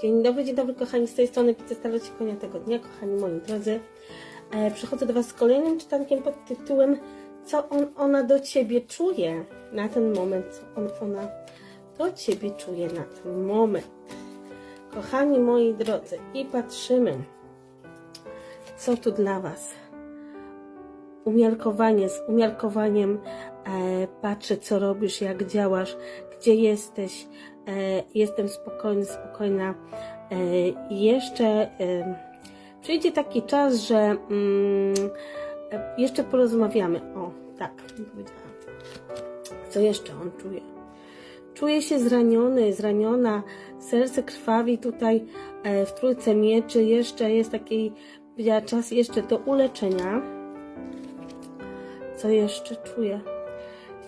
Dzień dobry, dzień dobry kochani, z tej strony Pizza Staroci Konia tego dnia, kochani moi drodzy. E, przychodzę do Was z kolejnym czytankiem pod tytułem Co on, ona do Ciebie czuje na ten moment, co on, ona do Ciebie czuje na ten moment. Kochani moi drodzy, i patrzymy, co tu dla Was. Umiarkowanie, z umiarkowaniem e, patrzę, co robisz, jak działasz, gdzie jesteś. E, jestem spokojny, spokojna. E, i jeszcze e, przyjdzie taki czas, że mm, jeszcze porozmawiamy. O, tak, powiedziałam. Co jeszcze on czuje? Czuje się zraniony, zraniona, serce krwawi tutaj w trójce mieczy. Jeszcze jest taki, czas jeszcze do uleczenia. Co jeszcze czuje?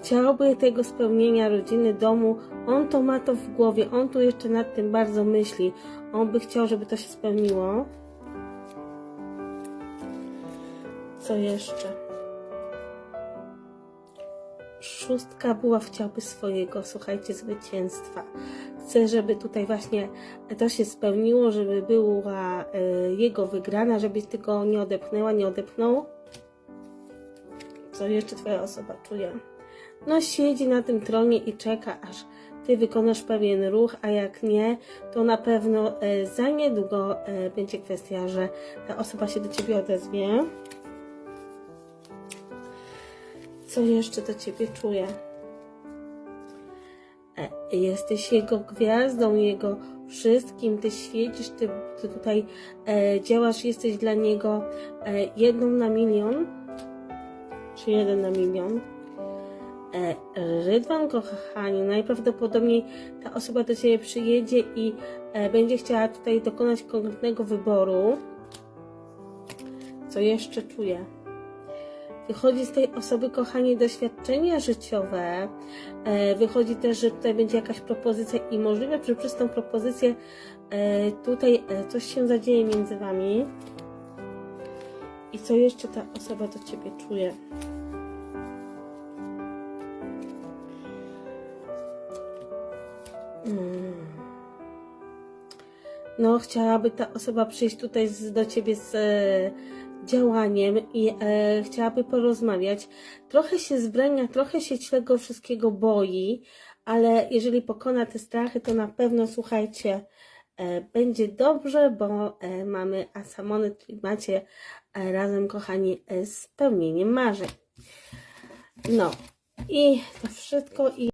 Chciałby tego spełnienia rodziny, domu. On to ma to w głowie. On tu jeszcze nad tym bardzo myśli. On by chciał, żeby to się spełniło. Co jeszcze? Szóstka była chciałby swojego, słuchajcie, zwycięstwa. Chce, żeby tutaj właśnie to się spełniło, żeby była e, jego wygrana, żebyś tego nie odepchnęła, nie odepchnął. Co jeszcze twoja osoba czuje? No siedzi na tym tronie i czeka, aż ty wykonasz pewien ruch, a jak nie, to na pewno e, za niedługo e, będzie kwestia, że ta osoba się do ciebie odezwie. Co jeszcze do ciebie czuje? Jesteś jego gwiazdą, jego wszystkim, ty świecisz, ty, ty tutaj e, działasz, jesteś dla niego e, jedną na milion, czy jeden na milion. E, Rydwan, kochani, najprawdopodobniej ta osoba do ciebie przyjedzie i e, będzie chciała tutaj dokonać konkretnego wyboru. Co jeszcze czuję? Wychodzi z tej osoby, kochani, doświadczenia życiowe. E, wychodzi też, że tutaj będzie jakaś propozycja i możliwe, że przez tą propozycję tutaj coś się zadzieje między wami. I co jeszcze ta osoba do ciebie czuje? No, chciałaby ta osoba przyjść tutaj z, do ciebie z e, działaniem i e, chciałaby porozmawiać. Trochę się zbrania, trochę się tego wszystkiego boi, ale jeżeli pokona te strachy, to na pewno słuchajcie, e, będzie dobrze, bo e, mamy asamony, czyli macie e, razem, kochani, e, spełnienie marzeń. No i to wszystko i